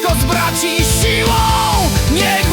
wszystko z braci siłą. Niech